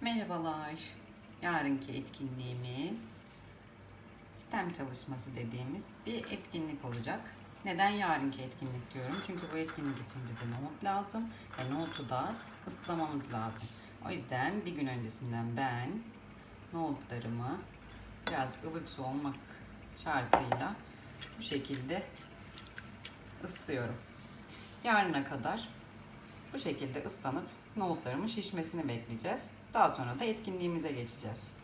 Merhabalar. Yarınki etkinliğimiz sistem çalışması dediğimiz bir etkinlik olacak. Neden yarınki etkinlik diyorum? Çünkü bu etkinlik için bize nohut lazım ve nohutu da ıslamamız lazım. O yüzden bir gün öncesinden ben nohutlarımı biraz ılık su olmak şartıyla bu şekilde ıslıyorum. Yarına kadar bu şekilde ıslanıp nohutlarımın şişmesini bekleyeceğiz. Daha sonra da etkinliğimize geçeceğiz.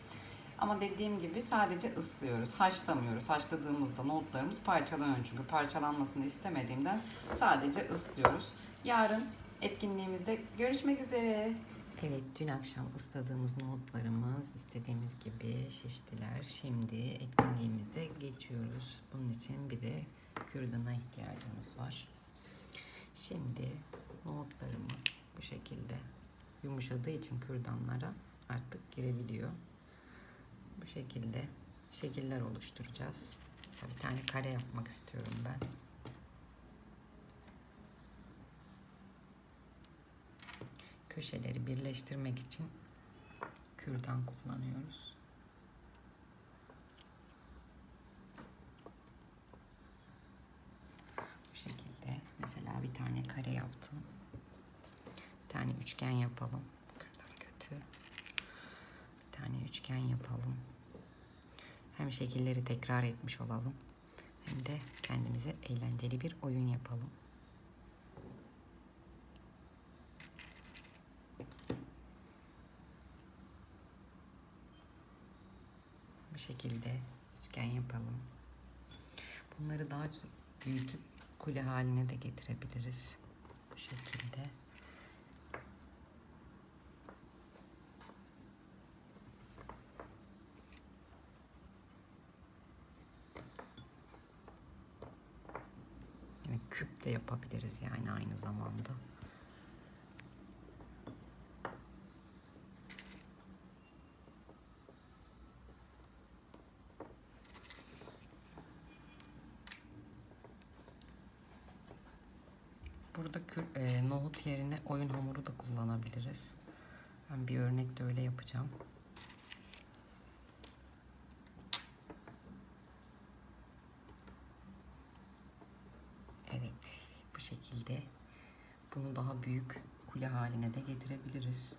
Ama dediğim gibi sadece ıslıyoruz, haşlamıyoruz. Haşladığımızda nohutlarımız parçalanıyor çünkü parçalanmasını istemediğimden sadece ıslıyoruz. Yarın etkinliğimizde görüşmek üzere. Evet, dün akşam ısladığımız nohutlarımız istediğimiz gibi şiştiler. Şimdi etkinliğimize geçiyoruz. Bunun için bir de kürdana ihtiyacımız var. Şimdi nohutlarımı bu şekilde yumuşadığı için kürdanlara artık girebiliyor. Bu şekilde şekiller oluşturacağız. Mesela bir tane kare yapmak istiyorum ben. Köşeleri birleştirmek için kürdan kullanıyoruz. Bu şekilde mesela bir tane kare yaptım. Tane üçgen yapalım. Kürdan kötü. Bir tane üçgen yapalım. Hem şekilleri tekrar etmiş olalım. Hem de kendimize eğlenceli bir oyun yapalım. Bu şekilde üçgen yapalım. Bunları daha büyütüp kule haline de getirebiliriz. Bu şekilde. Yani küp de yapabiliriz yani aynı zamanda. Burada e, nohut yerine oyun hamuru da kullanabiliriz. Ben bir örnek de öyle yapacağım. Evet, bu şekilde bunu daha büyük kule haline de getirebiliriz.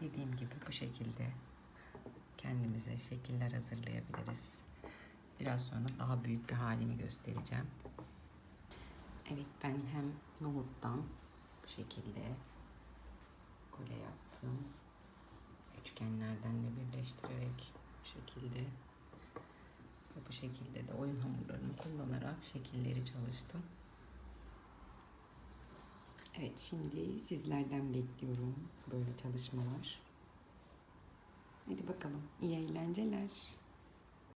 Dediğim gibi bu şekilde kendimize şekiller hazırlayabiliriz. Biraz sonra daha büyük bir halini göstereceğim. Evet ben hem nohuttan bu şekilde kule yaptım. Üçgenlerden de birleştirerek bu şekilde bu şekilde de oyun hamurlarını kullanarak şekilleri çalıştım. Evet şimdi sizlerden bekliyorum böyle çalışmalar. Hadi bakalım iyi eğlenceler.